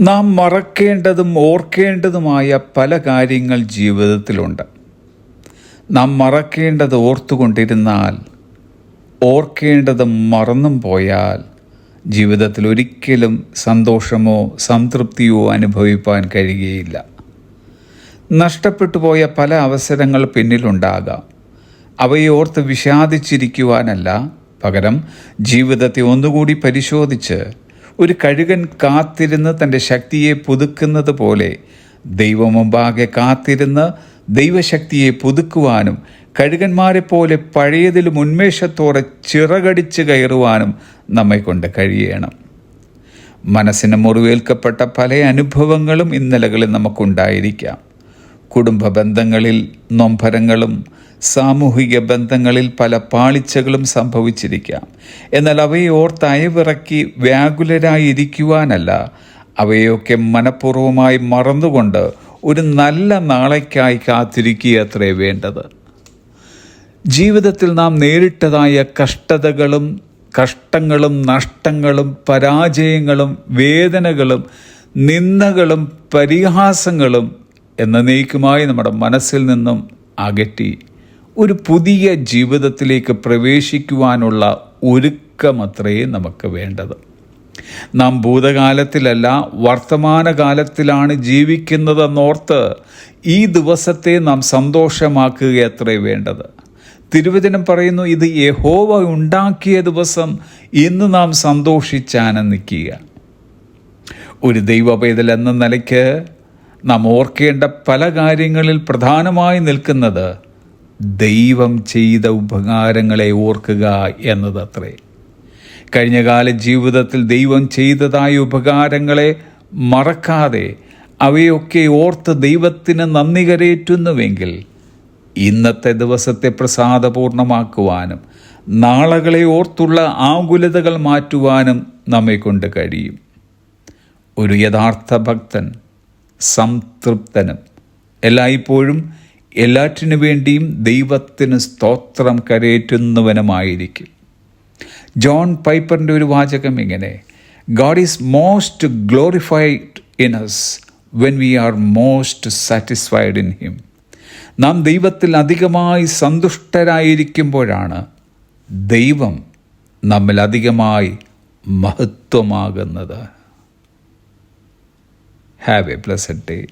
നാം മറക്കേണ്ടതും ഓർക്കേണ്ടതുമായ പല കാര്യങ്ങൾ ജീവിതത്തിലുണ്ട്. നാം മറക്കേണ്ടത് ഓർത്തുകൊണ്ടിരുന്നാൽ ഓർക്കേണ്ടത് മറന്നും പോയാൽ ജീവിതത്തിൽ ഒരിക്കലും സന്തോഷമോ സംതൃപ്തിയോ അനുഭവിപ്പാൻ കഴിയുകയില്ല. നഷ്ടപ്പെട്ടു പോയ പല അവസരങ്ങൾ പിന്നിലുണ്ടാകാം. അവയെ ഓർത്ത് വിഷാദിച്ചിരിക്കുവാനല്ല പകരം ജീവിതത്തെ ഒന്നുകൂടി പരിശോധിച്ച് ഒരു കഴുകൻ കാത്തിരുന്ന് തന്റെ ശക്തിയെ പുതുക്കുന്നത് പോലെ ദൈവമുമ്പാകെ കാത്തിരുന്ന് ദൈവശക്തിയെ പുതുക്കുവാനും കഴുകന്മാരെ പോലെ പഴയതിൽ ഉന്മേഷത്തോടെ ചിറകടിച്ച് കയറുവാനും നമ്മെ കൊണ്ട് കഴിയണം. മനസ്സിന് മുറിവേൽക്കപ്പെട്ട പല അനുഭവങ്ങളും ഇന്നലകളിൽ നമുക്കുണ്ടായിരിക്കാം. കുടുംബ ബന്ധങ്ങളിൽ നൊമ്പരങ്ങളും സാമൂഹിക ബന്ധങ്ങളിൽ പല പാളിച്ചകളും സംഭവിച്ചിരിക്കാം. എന്നാൽ അവയെ ഓർത്ത് അയവിറക്കി വ്യാകുലരായിരിക്കുവാനല്ല അവയൊക്കെ മനഃപൂർവമായി മറന്നുകൊണ്ട് ഒരു നല്ല നാളേക്കായി കാത്തിരിക്കുക അത്രേ വേണ്ടത്. ജീവിതത്തിൽ നാം നേരിട്ടതായ കഷ്ടതകളും കഷ്ടങ്ങളും നഷ്ടങ്ങളും പരാജയങ്ങളും വേദനകളും നിന്ദകളും പരിഹാസങ്ങളും എന്നേക്കുമായി നമ്മുടെ മനസ്സിൽ നിന്നും അകറ്റി ഒരു പുതിയ ജീവിതത്തിലേക്ക് പ്രവേശിക്കുവാനുള്ള ഒരുക്കമത്രേ നമുക്ക് വേണ്ടത്. നാം ഭൂതകാലത്തിലല്ല വർത്തമാനകാലത്തിലാണ് ജീവിക്കുന്നതെന്നോർത്ത് ഈ ദിവസത്തെ നാം സന്തോഷമാക്കുകയത്രേ വേണ്ടത്. തിരുവചനം പറയുന്നു ഇത് യഹോവ ഉണ്ടാക്കിയ ദിവസം ഇന്ന് നാം സന്തോഷിച്ചാനന്ദിക്കുക. ഒരു ദൈവപേതൽ എന്ന നിലയ്ക്ക് നാം ഓർക്കേണ്ട പല കാര്യങ്ങളിൽ പ്രധാനമായി നിൽക്കുന്നത് ദൈവം ചെയ്ത ഉപകാരങ്ങളെ ഓർക്കുക എന്നതത്രേ. കഴിഞ്ഞകാല ജീവിതത്തിൽ ദൈവം ചെയ്തതായ ഉപകാരങ്ങളെ മറക്കാതെ അവയൊക്കെ ഓർത്ത് ദൈവത്തിന് നന്ദി കരയേറ്റുന്നുവെങ്കിൽ ഇന്നത്തെ ദിവസത്തെ പ്രസാദപൂർണമാക്കുവാനും നാളകളെ ഓർത്തുള്ള ആകുലതകൾ മാറ്റുവാനും നമ്മെ കൊണ്ട് കഴിയും. ഒരു യഥാർത്ഥ ഭക്തൻ സംതൃപ്തനും. എല്ലായ്പ്പോഴും എല്ലാറ്റിനു വേണ്ടിയും ദൈവത്തിന് സ്തോത്രം കരയേറ്റുന്നവനുമായിരിക്കും ജോൺ പൈപ്പറിന്റെ ഒരു വാചകം ഇങ്ങനെ God is most glorified in us when we are most satisfied in him നാം ദൈവത്തിൽ അധികമായി സന്തുഷ്ടരായിരിക്കുമ്പോഴാണ് ദൈവം നമ്മിൽ അധികമായി മഹത്വമാകുന്നത്. Have a blessed day.